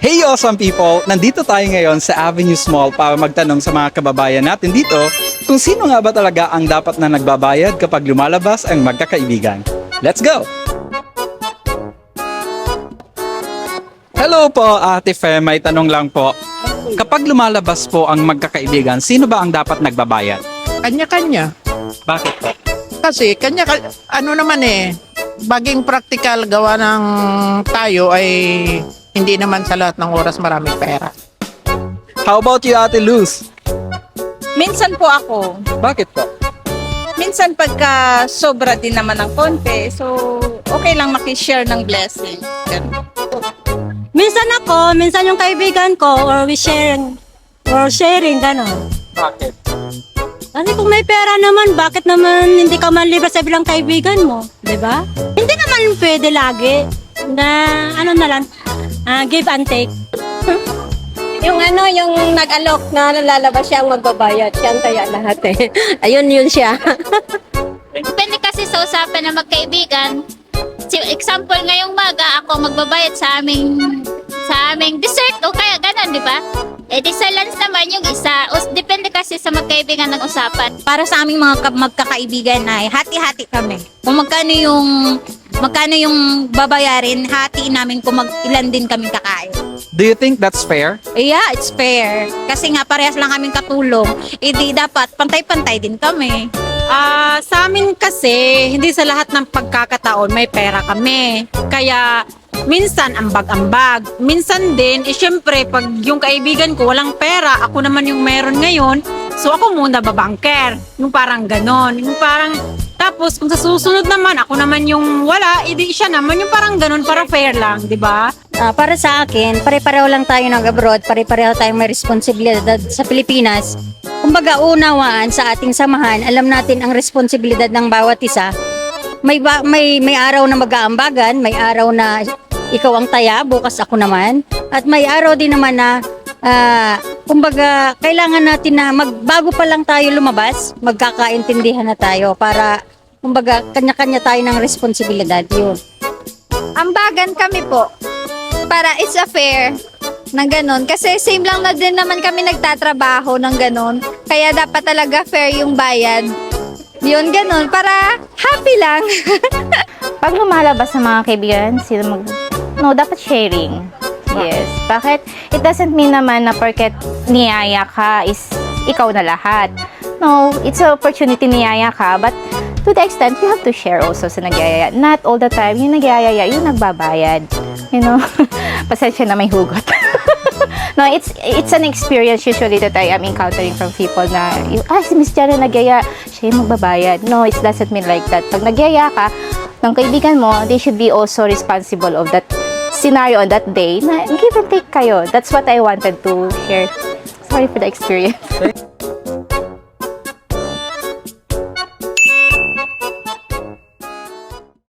Hey awesome people! Nandito tayo ngayon sa Avenue Mall para magtanong sa mga kababayan natin dito kung sino nga ba talaga ang dapat na nagbabayad kapag lumalabas ang magkakaibigan. Let's go! Hello po, Ate Fe. May tanong lang po. Kapag lumalabas po ang magkakaibigan, sino ba ang dapat nagbabayad? Kanya-kanya. Bakit po? Kasi kanya ano naman eh, baging practical gawa ng tayo ay hindi naman sa lahat ng oras maraming pera. How about you, Ate Luz? Minsan po ako. Bakit po? Minsan pagka sobra din naman ng konti, so okay lang makishare ng blessing. Ganun. Minsan ako, minsan yung kaibigan ko, or we sharing, or sharing, gano'n. Bakit? Kasi kung may pera naman, bakit naman hindi ka man libre sa bilang kaibigan mo? 'Di ba? Hindi naman pwede lagi na ano na lang, ah, give and take. Yung ano, yung nag-alok na lalabas siya ang magbabayad. Siya ang taya lahat eh. Ayun, yun siya. Depende kasi sa usapan ng magkaibigan. Si example ngayong maga ako magbabayad sa aming sa aming dessert o kaya ganun, di ba? Eh di sa lunch naman yung isa. Us, depende kasi sa magkaibigan ng usapan. Para sa aming mga ka- magkakaibigan ay hati-hati kami. Kung magkano yung magkano yung babayarin, hatiin namin kung mag ilan din kami kakain. Do you think that's fair? Yeah, it's fair. Kasi nga parehas lang kaming katulong. Eh di dapat pantay-pantay din kami. Ah, sa amin kasi, hindi sa lahat ng pagkakataon may pera kami. Kaya, minsan ambag-ambag. Minsan din, eh syempre, pag yung kaibigan ko walang pera, ako naman yung meron ngayon, so ako muna babangker. Yung parang ganon. Yung parang, tapos kung sa susunod naman, ako naman yung wala, edi siya naman yung parang ganon, para fair lang, di ba? Ah, para sa akin, pare-pareho lang tayo nag-abroad, pare-pareho tayong may responsibilidad sa Pilipinas. Kumbaga, unawaan sa ating samahan, alam natin ang responsibilidad ng bawat isa. May, ba- may, may araw na mag-aambagan, may araw na ikaw ang taya, bukas ako naman. At may araw din naman na, ah, kumbaga, kailangan natin na magbago pa lang tayo lumabas, magkakaintindihan na tayo para, kumbaga, kanya-kanya tayo ng responsibilidad. Yun. Ambagan kami po. Para it's a fair na ganun. Kasi same lang na din naman kami nagtatrabaho ng ganun. Kaya dapat talaga fair yung bayad. Yun, ganun. Para happy lang. pag lumalabas sa mga kaibigan, sila mag... No, dapat sharing. Yes. Bakit? It doesn't mean naman na porket niyaya ka is ikaw na lahat. No, it's an opportunity niyaya ka, but to the extent, you have to share also sa nagyayaya. Not all the time, yung nagyayaya, yung nagbabayad. You know? Pasensya na may hugot. no, it's it's an experience usually that I am encountering from people na, ah, si Miss Jana nagyaya, siya yung magbabayad. No, it doesn't mean like that. Pag nagyaya ka, ng kaibigan mo, they should be also responsible of that scenario on that day na give and take kayo. That's what I wanted to share. Sorry for the experience.